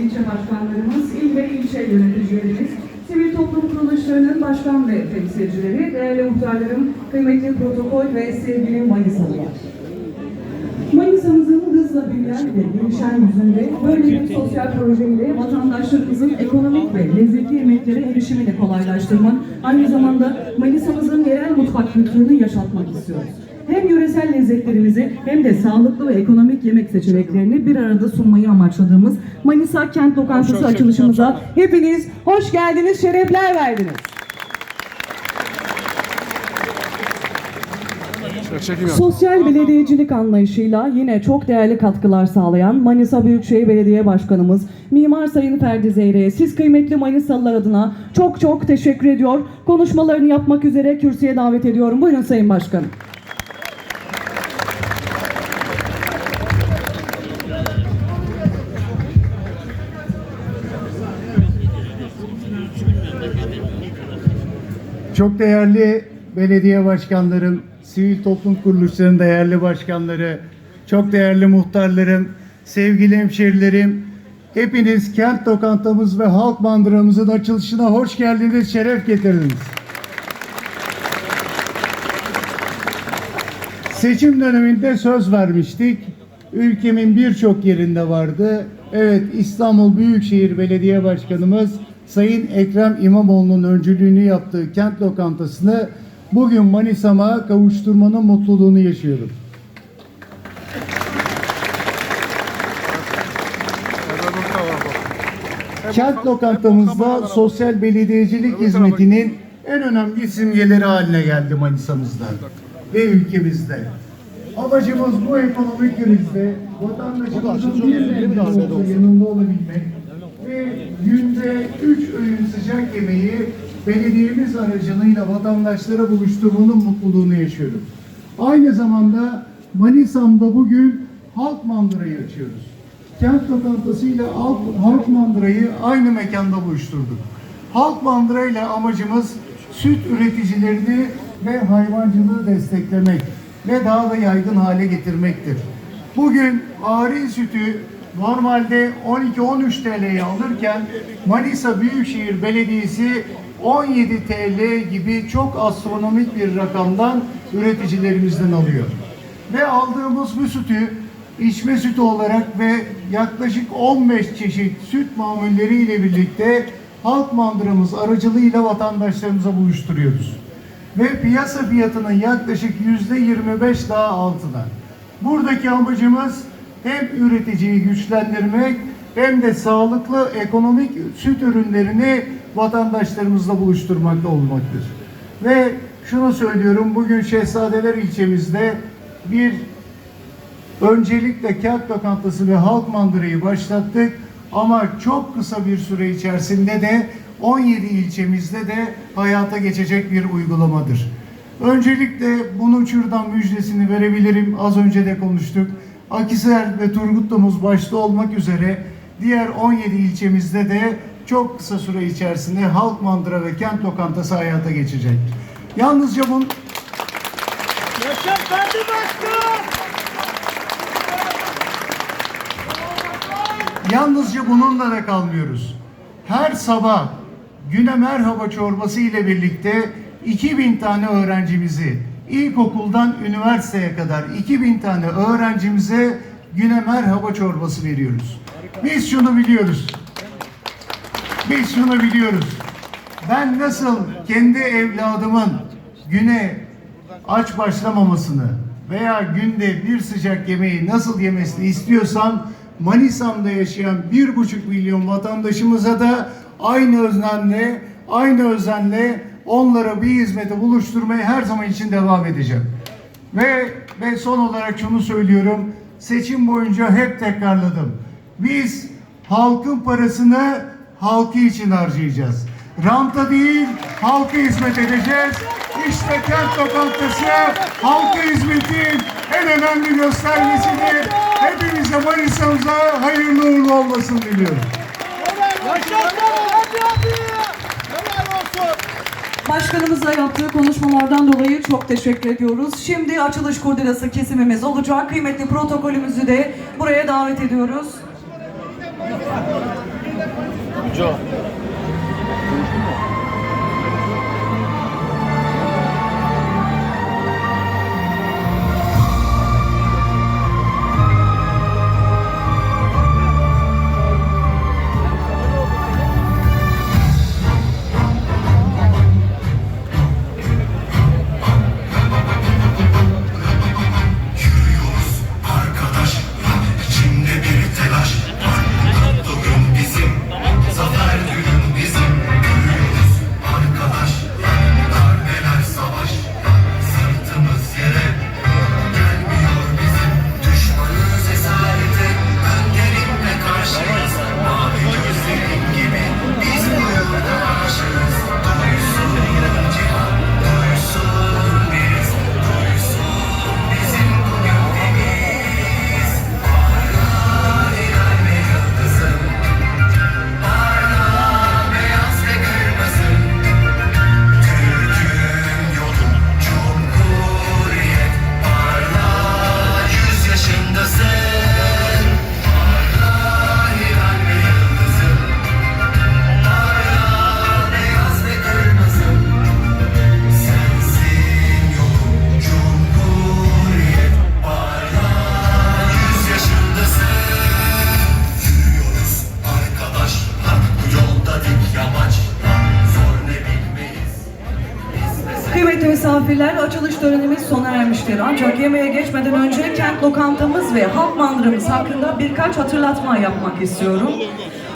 ilçe başkanlarımız, il ve ilçe yöneticilerimiz, sivil toplum kuruluşlarının başkan ve temsilcileri, değerli muhtarlarım, kıymetli protokol ve sevgili Manisalılar. Manisa'mızın hızla büyüyen ve gelişen yüzünde böyle bir sosyal projeyle vatandaşlarımızın ekonomik ve lezzetli yemeklere erişimini kolaylaştırmak, aynı zamanda Manisa'mızın yerel mutfak kültürünü yaşatmak istiyoruz. Hem yöresel lezzetlerimizi hem de sağlıklı ve ekonomik yemek seçeneklerini bir arada sunmayı amaçladığımız Manisa Kent Lokantası açılışımıza hepiniz hoş geldiniz, şerefler verdiniz. Sosyal belediyecilik anlayışıyla yine çok değerli katkılar sağlayan Manisa Büyükşehir Belediye Başkanımız Mimar Sayın Ferdi Zeyre'ye siz kıymetli Manisalılar adına çok çok teşekkür ediyor. Konuşmalarını yapmak üzere kürsüye davet ediyorum. Buyurun Sayın Başkanım. Çok değerli belediye başkanlarım, sivil toplum kuruluşlarının değerli başkanları, çok değerli muhtarlarım, sevgili hemşerilerim, hepiniz kent lokantamız ve halk mandıramızın açılışına hoş geldiniz, şeref getirdiniz. Seçim döneminde söz vermiştik. Ülkemin birçok yerinde vardı. Evet İstanbul Büyükşehir Belediye Başkanımız Sayın Ekrem İmamoğlu'nun öncülüğünü yaptığı kent lokantasını bugün Manisa'ma kavuşturmanın mutluluğunu yaşıyorum. Kent lokantamızda sosyal belediyecilik hizmetinin en önemli simgeleri haline geldi Manisa'mızda ve ülkemizde. Amacımız bu ekonomik krizde vatandaşımızın bir yanında olabilmek ve günde üç öğün sıcak yemeği belediyemiz aracılığıyla vatandaşlara buluşturmanın mutluluğunu yaşıyorum. Aynı zamanda Manisa'mda bugün halk mandırayı açıyoruz. Kent lokantasıyla halk, halk mandırayı aynı mekanda buluşturduk. Halk mandırayla amacımız süt üreticilerini ve hayvancılığı desteklemek ve daha da yaygın hale getirmektir. Bugün ari sütü normalde 12-13 TL'ye alırken Manisa Büyükşehir Belediyesi 17 TL gibi çok astronomik bir rakamdan üreticilerimizden alıyor. Ve aldığımız bu sütü içme sütü olarak ve yaklaşık 15 çeşit süt mamulleriyle birlikte halk mandıramız aracılığıyla vatandaşlarımıza buluşturuyoruz. Ve piyasa fiyatının yaklaşık yüzde 25 daha altına. Buradaki amacımız hem üreticiyi güçlendirmek hem de sağlıklı ekonomik süt ürünlerini vatandaşlarımızla buluşturmakta olmaktır. Ve şunu söylüyorum, bugün Şehzadeler ilçemizde bir Öncelikle kent lokantası ve halk mandırayı başlattık ama çok kısa bir süre içerisinde de 17 ilçemizde de hayata geçecek bir uygulamadır. Öncelikle bunun şuradan müjdesini verebilirim. Az önce de konuştuk. Akisar ve Turgutlu'muz başta olmak üzere diğer 17 ilçemizde de çok kısa süre içerisinde halk mandıra ve kent lokantası hayata geçecek. Yalnızca bunun Yaşa Ferdi Başkan! Yalnızca bununla da kalmıyoruz. Her sabah güne merhaba çorbası ile birlikte 2000 tane öğrencimizi ilkokuldan üniversiteye kadar 2000 tane öğrencimize güne merhaba çorbası veriyoruz. Biz şunu biliyoruz. Biz şunu biliyoruz. Ben nasıl kendi evladımın güne aç başlamamasını veya günde bir sıcak yemeği nasıl yemesini istiyorsam Manisa'mda yaşayan bir buçuk milyon vatandaşımıza da aynı özenle, aynı özenle onlara bir hizmete buluşturmaya her zaman için devam edeceğim. Ve, ve son olarak şunu söylüyorum. Seçim boyunca hep tekrarladım. Biz halkın parasını halkı için harcayacağız. Ranta değil, halka hizmet edeceğiz. İşte kent lokantası halka hizmetin en önemli göstergesidir. Hepimize Manisa'mıza hayırlı uğurlu olmasını diliyorum. Yaşa Ferdi abi! Başkanımıza yaptığı konuşmalardan dolayı çok teşekkür ediyoruz. Şimdi açılış kurdelası kesimimiz olacak. Kıymetli protokolümüzü de buraya davet ediyoruz. Joe. misafirler açılış törenimiz sona ermiştir. Ancak yemeğe geçmeden önce kent lokantamız ve halk mandramız hakkında birkaç hatırlatma yapmak istiyorum.